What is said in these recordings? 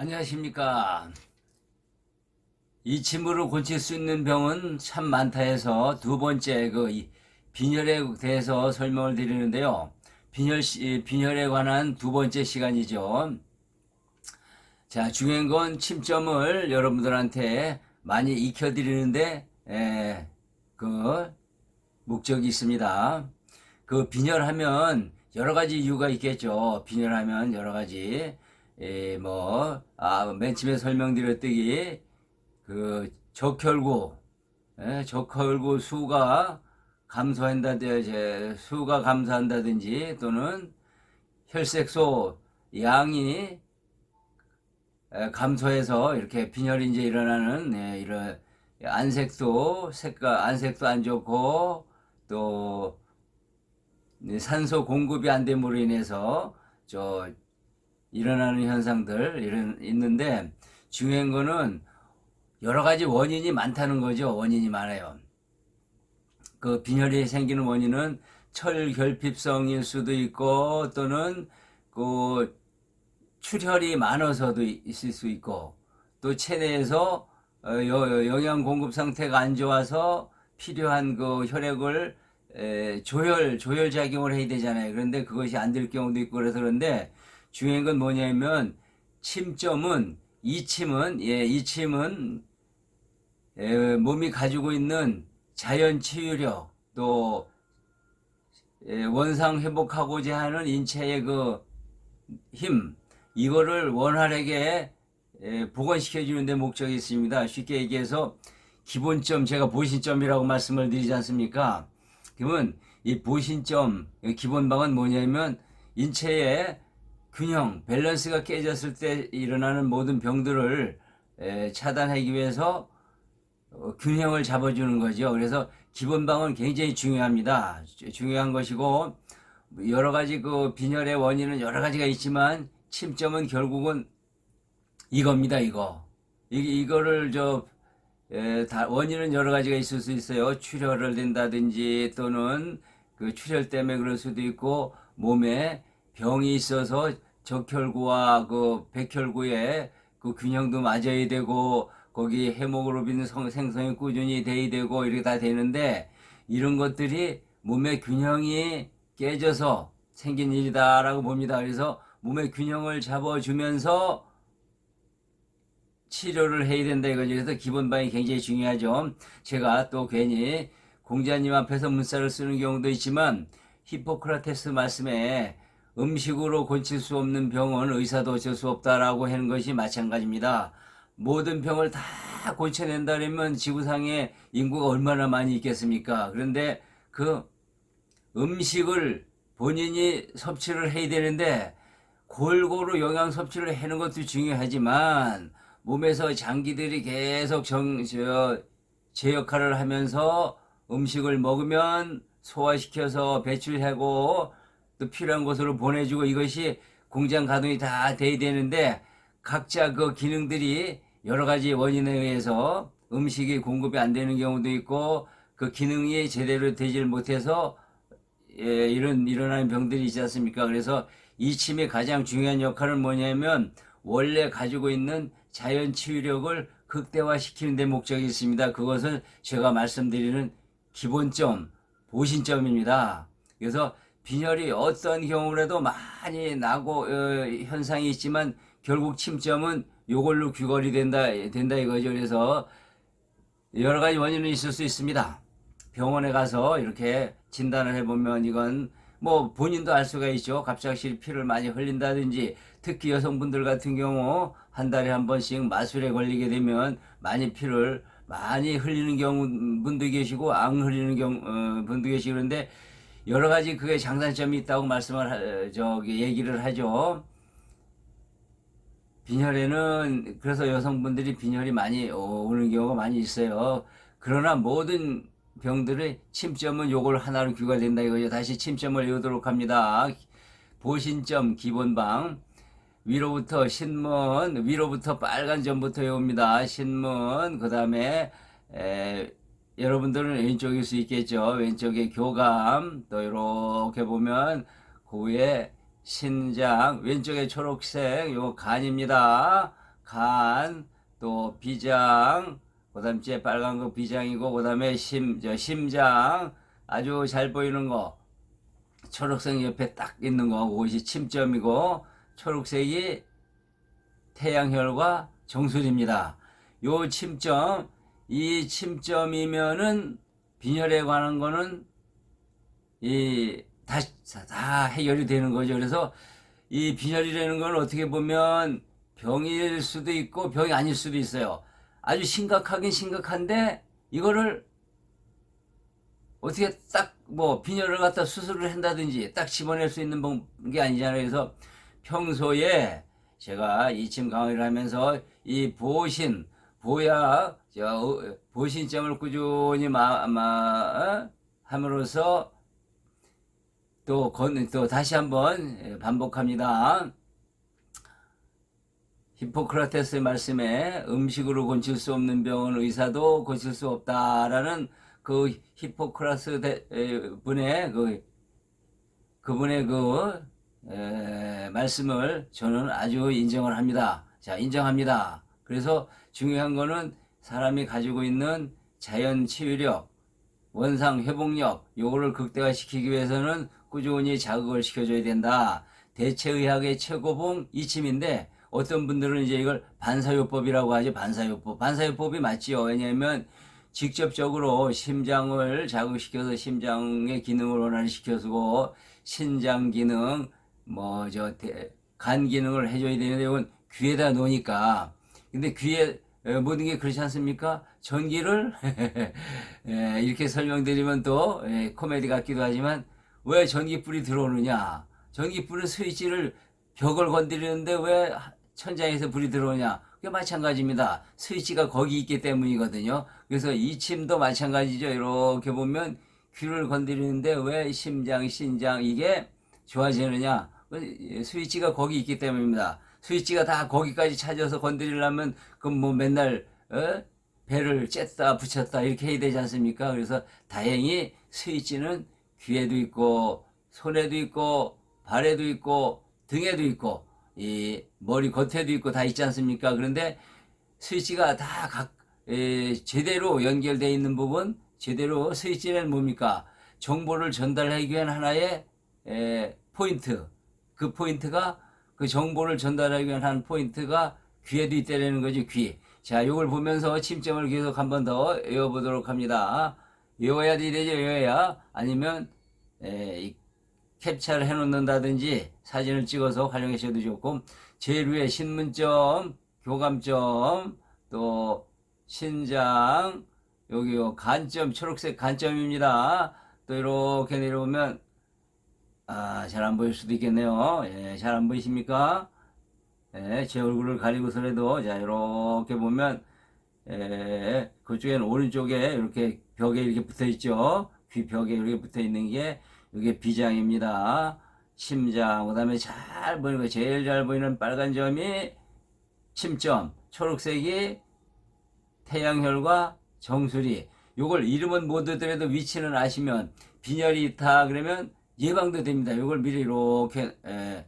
안녕하십니까. 이 침으로 고칠 수 있는 병은 참 많다 해서 두 번째 그이 빈혈에 대해서 설명을 드리는데요. 빈혈, 시- 빈혈에 관한 두 번째 시간이죠. 자, 중요한 건 침점을 여러분들한테 많이 익혀드리는데, 에, 그, 목적이 있습니다. 그 빈혈하면 여러 가지 이유가 있겠죠. 빈혈하면 여러 가지. 에, 뭐, 아, 맨 처음에 설명드렸더니, 그, 적혈구, 에, 적혈구 수가 감소한다든지, 수가 감소한다든지, 또는 혈색소 양이 에, 감소해서 이렇게 빈혈이 이제 일어나는 예, 이런 안색도 색깔 안색도 안 좋고 또 네, 산소 공급이 안 됨으로 인해서 저 일어나는 현상들 이런 있는데 중요한 거는 여러 가지 원인이 많다는 거죠. 원인이 많아요. 그 빈혈이 생기는 원인은 철결핍성일 수도 있고 또는 그 출혈이 많아서도 있을 수 있고 또 체내에서 어, 여- 영양 공급 상태가 안 좋아서 필요한 그 혈액을 에, 조혈 조혈 작용을 해야 되잖아요. 그런데 그것이 안 될 경우도 있고 그래서 그런데 중요한 건 뭐냐면 침점은 이 침은 예, 이 침은 에, 몸이 가지고 있는 자연 치유력 또 에, 원상 회복하고자 하는 인체의 그 힘 이거를 원활하게 에, 복원시켜 주는데 목적이 있습니다. 쉽게 얘기해서 기본점 제가 보신점이라고 말씀을 드리지 않습니까? 그러면 이 보신점 이 기본방은 뭐냐면 인체의 균형 밸런스가 깨졌을 때 일어나는 모든 병들을 에, 차단하기 위해서 어, 균형을 잡아주는 거죠. 그래서 기본방은 굉장히 중요합니다. 주- 중요한 것이고 여러 가지 그 빈혈의 원인은 여러 가지가 있지만 침점은 결국은 이겁니다. 이거 이, 이거를 저 에, 다, 원인은 여러 가지가 있을 수 있어요. 출혈을 된다든지 또는 그 출혈 때문에 그럴 수도 있고 몸에 병이 있어서 적혈구와 그 백혈구의 그 균형도 맞아야 되고 거기 헤모글로빈 성, 생성이 꾸준히 돼야 되고 이렇게 다 되는데 이런 것들이 몸의 균형이 깨져서 생긴 일이다라고 봅니다. 그래서 몸의 균형을 잡아주면서 치료를 해야 된다 이거죠. 그래서 기본반이 굉장히 중요하죠. 제가 또 괜히 공자님 앞에서 문자를 쓰는 경우도 있지만 히포크라테스 말씀에 음식으로 고칠 수 없는 병은 의사도 어쩔 수 없다라고 하는 것이 마찬가지입니다. 모든 병을 다 고쳐낸다면 지구상에 인구가 얼마나 많이 있겠습니까? 그런데 그 음식을 본인이 섭취를 해야 되는데 골고루 영양 섭취를 하는 것도 중요하지만 몸에서 장기들이 계속 정, 저, 제 역할을 하면서 음식을 먹으면 소화시켜서 배출하고 또 필요한 곳으로 보내주고 이것이 공장 가동이 다 돼야 되는데 각자 그 기능들이 여러 가지 원인에 의해서 음식이 공급이 안 되는 경우도 있고 그 기능이 제대로 되질 못해서 예, 이런 일어나는 병들이 있지 않습니까? 그래서 이 침의 가장 중요한 역할은 뭐냐면 원래 가지고 있는 자연 치유력을 극대화시키는 데 목적이 있습니다. 그것을 제가 말씀드리는 기본점, 보신점입니다. 그래서 빈혈이 어떤 경우라도 많이 나고 어, 현상이 있지만 결국 침점은 이걸로 귀걸이 된다 된다 이거죠. 그래서 여러 가지 원인은 있을 수 있습니다. 병원에 가서 이렇게 진단을 해보면 이건 뭐 본인도 알 수가 있죠. 갑작스레 피를 많이 흘린다든지 특히 여성분들 같은 경우 한 달에 한 번씩 마술에 걸리게 되면 많이 피를 많이 흘리는 경우 분도 계시고 안 흘리는 경우 어, 분도 계시고 그런데 여러 가지 그게 장단점이 있다고 말씀을 하- 저기 얘기를 하죠. 빈혈에는 그래서 여성분들이 빈혈이 많이 오는 경우가 많이 있어요. 그러나 모든 병들의 침점은 요걸 하나로 귀가된다 이거죠. 다시 침점을 외우도록 합니다. 보신점 기본방 위로부터 신문 위로부터 빨간 점부터 외웁니다. 신문 그 다음에 여러분들은 왼쪽일 수 있겠죠. 왼쪽에 교감 또 이렇게 보면 그 위에 신장 왼쪽에 초록색 요 간입니다. 간, 또 비장, 그 다음 제 빨간 거 비장이고 그 다음에 심, 저 심장 아주 잘 보이는 거 초록색 옆에 딱 있는 거 그것이 침점이고 초록색이 태양혈과 정수리입니다. 요 침점 이 침점이면은 빈혈에 관한 거는 이 다 다 해결이 되는 거죠. 그래서 이 빈혈이라는 건 어떻게 보면 병일 수도 있고 병이 아닐 수도 있어요. 아주 심각하긴 심각한데 이거를 어떻게 딱 뭐 빈혈을 갖다 수술을 한다든지 딱 집어낼 수 있는 방- 게 아니잖아요. 그래서 평소에 제가 이침 강의를 하면서 이 보신 보약 저 어, 보신점을 꾸준히 마, 마 어? 함으로써 또, 건, 또 다시 한번 예, 반복합니다. 히포크라테스의 말씀에 음식으로 고칠 수 없는 병은 의사도 고칠 수 없다라는 그 히포크라스 분의 그 그분의 그 에, 말씀을 저는 아주 인정을 합니다. 자, 인정합니다. 그래서 중요한 거는 사람이 가지고 있는 자연 치유력, 원상 회복력, 요거를 극대화시키기 위해서는 꾸준히 자극을 시켜줘야 된다. 대체의학의 최고봉 이침인데 어떤 분들은 이제 이걸 반사요법이라고 하죠. 반사요법. 반사요법이 맞지요. 왜냐하면 직접적으로 심장을 자극시켜서 심장의 기능을 원활시켜주고 신장 기능, 뭐 저 간 기능을 해줘야 되는데 이건 귀에다 놓으니까. 근데 귀에 에, 모든 게 그렇지 않습니까? 전기를 에, 이렇게 설명드리면 또 에, 코미디 같기도 하지만 왜 전기불이 들어오느냐? 전기불은 스위치를 벽을 건드리는데 왜 천장에서 불이 들어오냐? 그게 마찬가지입니다. 스위치가 거기 있기 때문이거든요. 그래서 이 침도 마찬가지죠. 이렇게 보면 귀를 건드리는데 왜 심장, 신장 이게 좋아지느냐? 그 스위치가 거기 있기 때문입니다. 스위치가 다 거기까지 찾아서 건드리려면 그럼 뭐 맨날 어? 배를 쬐다 붙였다 이렇게 해야 되지 않습니까? 그래서 다행히 스위치는 귀에도 있고 손에도 있고 발에도 있고 등에도 있고 이 머리 겉에도 있고 다 있지 않습니까? 그런데 스위치가 다각 제대로 연결되어 있는 부분 제대로 스위치는 뭡니까? 정보를 전달하기 위한 하나의 에, 포인트 그 포인트가 그 정보를 전달하기 위한 한 포인트가 귀에도 있다는 거지 귀. 자, 요걸 보면서 침점을 계속 한 번 더 외워보도록 합니다. 외워야 되죠, 외워야. 아니면, 에, 이 캡처를 해놓는다든지 사진을 찍어서 활용하셔도 좋고, 제일 위에 신문점, 교감점, 또 신장, 여기 요 간점, 초록색 간점입니다. 또 이렇게 내려오면 아, 잘 안 보일 수도 있겠네요. 예, 잘 안 보이십니까? 예, 제 얼굴을 가리고서라도, 자, 이렇게 보면, 예, 그쪽에는 오른쪽에 이렇게 벽에 이렇게 붙어 있죠. 귀 벽에 이렇게 붙어 있는 게, 이게 비장입니다. 심장, 그 다음에 잘 보이는 거, 제일 잘 보이는 빨간 점이 침점, 초록색이 태양혈과 정수리. 요걸 이름은 못 듣더라도 위치는 아시면, 빈혈이 있다 그러면 예방도 됩니다. 이걸 미리 이렇게 에,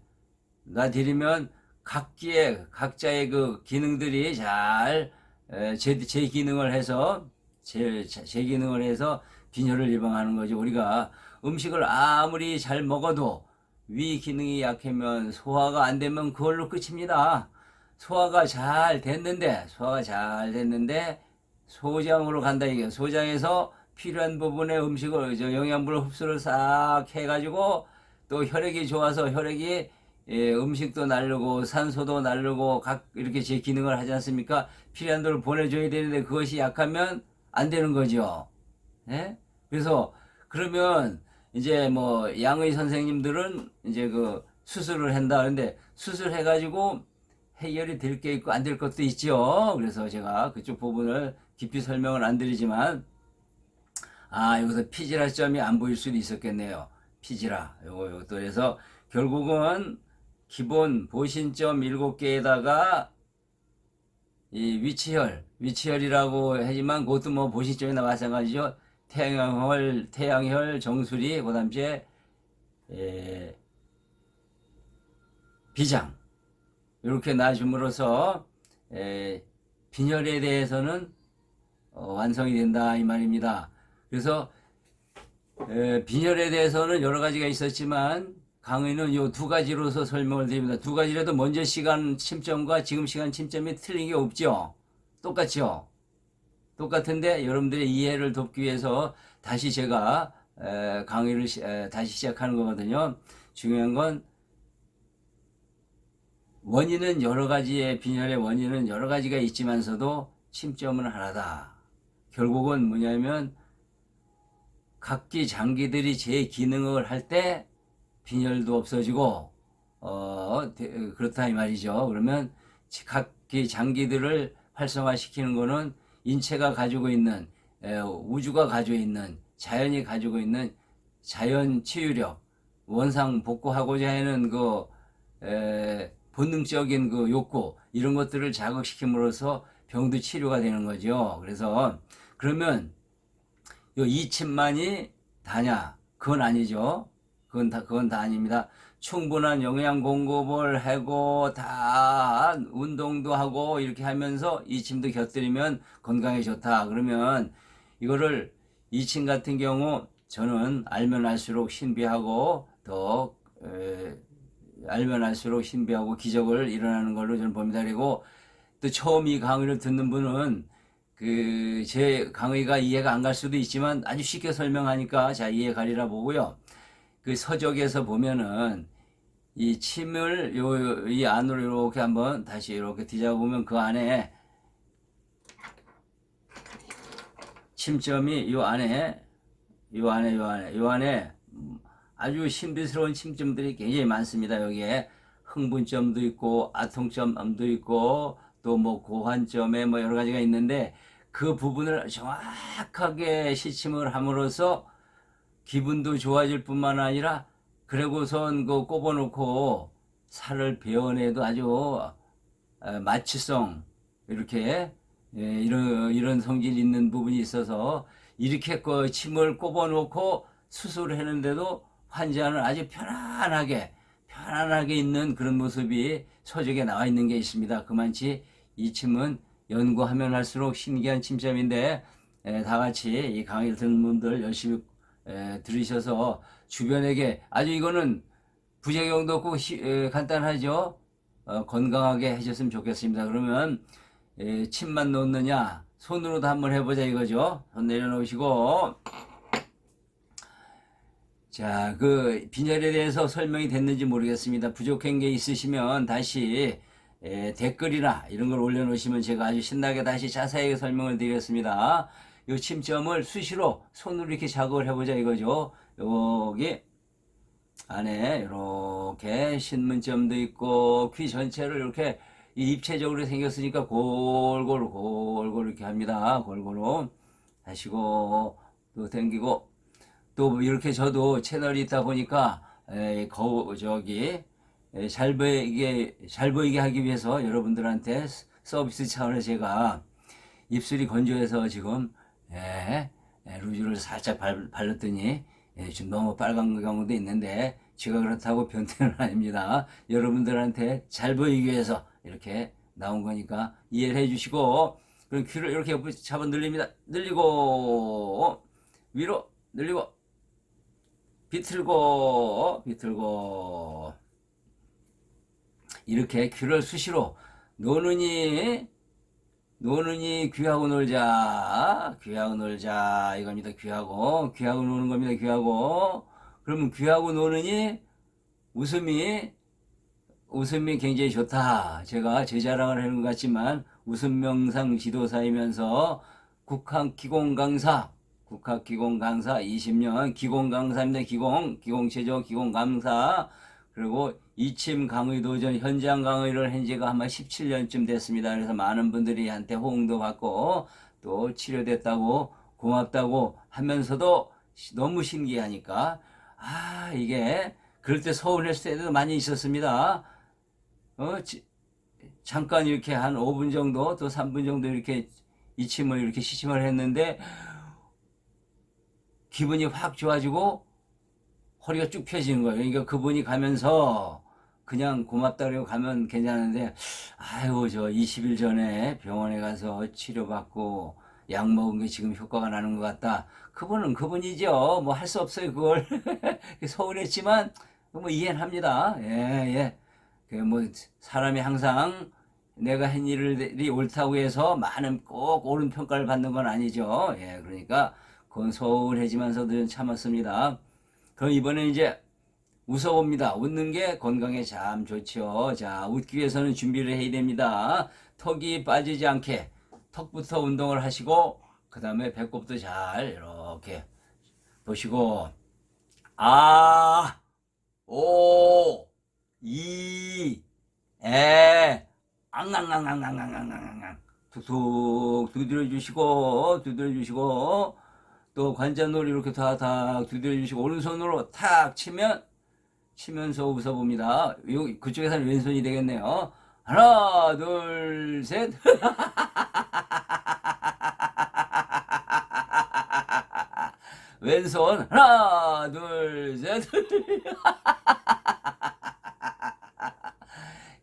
놔드리면 각기의 각자의 그 기능들이 잘 에, 제, 제 기능을 해서 제, 제 기능을 해서 빈혈을 예방하는 거죠. 우리가 음식을 아무리 잘 먹어도 위 기능이 약하면 소화가 안 되면 그걸로 끝입니다. 소화가 잘 됐는데 소화가 잘 됐는데 소장으로 간다 이게 소장에서 필요한 부분의 음식을 저 영양분을 흡수를 싹 해가지고 또 혈액이 좋아서 혈액이 예, 음식도 나르고 산소도 나르고 각 이렇게 제 기능을 하지 않습니까? 필요한 대로 보내줘야 되는데 그것이 약하면 안 되는 거죠. 예? 그래서 그러면 이제 뭐 양의 선생님들은 이제 그 수술을 한다. 근데 수술해 가지고 해결이 될 게 있고 안 될 것도 있죠. 그래서 제가 그쪽 부분을 깊이 설명을 안 드리지만 아, 여기서 피지라 점이 안 보일 수도 있었겠네요. 피지라. 요거, 요것도 그래서 결국은 기본 보신점 7개에다가 이 위치혈, 위치혈이라고 하지만 그것도 뭐 보신점이나 마찬가지죠. 태양혈, 태양혈, 정수리, 그 다음 에 에, 비장. 이렇게 놔줌으로써 에, 빈혈에 대해서는 어, 완성이 된다 이 말입니다. 그래서 에, 빈혈에 대해서는 여러 가지가 있었지만 강의는 요 두 가지로서 설명을 드립니다. 두 가지라도 먼저 시간 침점과 지금 시간 침점이 틀린 게 없죠. 똑같죠. 똑같은데 여러분들의 이해를 돕기 위해서 다시 제가 에, 강의를 시- 에, 다시 시작하는 거거든요. 중요한 건 원인은 여러 가지의 빈혈의 원인은 여러 가지가 있지만서도 침점은 하나다. 결국은 뭐냐면 각기 장기들이 제 기능을 할 때 빈혈도 없어지고 어 대- 그렇다 이 말이죠. 그러면 지- 각기 장기들을 활성화시키는 거는 인체가 가지고 있는 에, 우주가 가지고 있는 자연이 가지고 있는 자연 치유력 원상 복구하고자 하는 그 에, 본능적인 그 욕구 이런 것들을 자극시킴으로써 병도 치료가 되는 거죠. 그래서 그러면 요 이침만이 다냐? 그건 아니죠. 그건 다 그건 다 아닙니다. 충분한 영양 공급을 하고 다 운동도 하고 이렇게 하면서 이침도 곁들이면 건강에 좋다. 그러면 이거를 이침 같은 경우 저는 알면 알수록 신비하고 더 에, 알면 알수록 신비하고 기적을 일어나는 걸로 저는 봅니다. 그리고 또 처음 이 강의를 듣는 분은 그 제 강의가 이해가 안 갈 수도 있지만 아주 쉽게 설명하니까 자 이해 가리라 보고요. 그 서적에서 보면은 이 침을 요 이 안으로 이렇게 한번 다시 이렇게 뒤져 보면 그 안에 침점이 요 안에 요 안에 요 안에 요 안에 음, 아주 신비스러운 침점들이 굉장히 많습니다. 여기에 흥분점도 있고 아통점도 있고 또 뭐 고환점에 뭐 여러 가지가 있는데 그 부분을 정확하게 시침을 함으로써 기분도 좋아질 뿐만 아니라 그러고선 그 꼽아놓고 살을 베어내도 아주 어, 마취성 이렇게 예, 이런 이런 성질 있는 부분이 있어서 이렇게 그 침을 꼽아놓고 수술을 했는데도 환자는 아주 편안하게 편안하게 있는 그런 모습이 서적에 나와 있는 게 있습니다. 그만치 이 침은 연구하면 할수록 신기한 침점인데 에, 다 같이 이 강의를 듣는 분들 열심히 에, 들으셔서 주변에게 아주 이거는 부작용도 없고 시- 에, 간단하죠. 어, 건강하게 하셨으면 좋겠습니다. 그러면 에, 침만 놓느냐 손으로도 한번 해보자 이거죠. 손 내려놓으시고 자, 그 빈혈에 대해서 설명이 됐는지 모르겠습니다. 부족한 게 있으시면 다시 에, 댓글이나 이런 걸 올려놓으시면 제가 아주 신나게 다시 자세하게 설명을 드리겠습니다. 이 침점을 수시로 손으로 이렇게 작업을 해보자 이거죠. 여기 안에 이렇게 신문점도 있고 귀 전체를 이렇게 이 입체적으로 생겼으니까 골고루 골고루 이렇게 합니다. 골고루 하시고 또 당기고 또 이렇게 저도 채널이 있다 보니까 에, 거 저기 에, 잘 보이게 잘 보이게 하기 위해서 여러분들한테 스- 서비스 차원에서 제가 입술이 건조해서 지금 예, 예, 루즈를 살짝 발, 발랐더니 예, 좀 너무 빨간 경우도 있는데 제가 그렇다고 변태는 아닙니다. 여러분들한테 잘 보이기 위해서 이렇게 나온 거니까 이해를 해주시고 그럼 귀를 이렇게 잡아 늘립니다. 늘리고 위로 늘리고 비틀고 비틀고 이렇게 귀를 수시로 노느니 노느니 귀하고 놀자 귀하고 놀자. 이겁니다. 귀하고. 귀하고 노는 겁니다. 귀하고. 그러면 귀하고 노느니 웃음이 웃음이 굉장히 좋다. 제가 제 자랑을 하는 것 같지만 웃음 명상 지도사이면서 국학 기공 강사 국학 기공 강사 20년 기공 강사입니다. 기공 기공 체조 기공 강사 그리고 이침 강의 도 전 현장 강의를 한 지가 아마 17년쯤 됐습니다. 그래서 많은 분들이 한테 호응도 받고 또 치료됐다고 고맙다고 하면서도 시- 너무 신기하니까 아 이게 그럴 때 서운했을 때도 많이 있었습니다. 어 지- 잠깐 이렇게 한 5분 정도 또 3분 정도 이렇게 이침을 이렇게 시침을 했는데 기분이 확 좋아지고 허리가 쭉 펴지는 거예요. 그러니까 그분이 가면서 그냥 고맙다 그러고 가면 괜찮은데 아이고 저 20일 전에 병원에 가서 치료받고 약 먹은 게 지금 효과가 나는 것 같다. 그분은 그분이죠. 뭐 할 수 없어요 그걸. 서운했지만 뭐 이해는 합니다. 예 예. 그뭐 사람이 항상 내가 한 일이 옳다고 해서 많은 꼭 옳은 평가를 받는 건 아니죠. 예 그러니까 그건 서운하지만서도 참았습니다. 그럼 이번에 이제 웃어봅니다. 웃는 게 건강에 참 좋죠. 자, 웃기 위해서는 준비를 해야 됩니다. 턱이 빠지지 않게 턱부터 운동을 하시고, 그 다음에 배꼽도 잘 이렇게 보시고, 아, 오, 이, 에, 앙앙앙앙앙앙앙앙앙. 툭툭 두드려 주시고, 두드려 주시고, 또 관자놀이 이렇게 다다 두드려 주시고, 오른손으로 탁 치면, 치면서 웃어봅니다. 요, 그쪽에서는 왼손이 되겠네요. 하나, 둘, 셋. 왼손, 하나, 둘, 셋.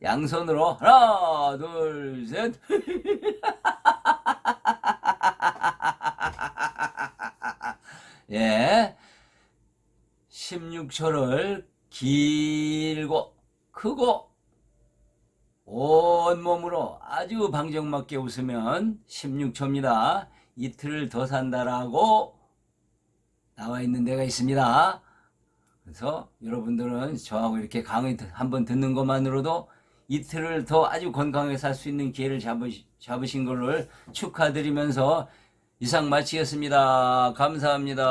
양손으로, 하나, 둘, 셋. 예. 16초를 길고 크고 온몸으로 아주 방정맞게 웃으면 16초입니다. 이틀을 더 산다라고 나와 있는 데가 있습니다. 그래서 여러분들은 저하고 이렇게 강의 한번 듣는 것만으로도 이틀을 더 아주 건강하게 살 수 있는 기회를 잡으시, 잡으신 걸로 축하드리면서 이상 마치겠습니다. 감사합니다.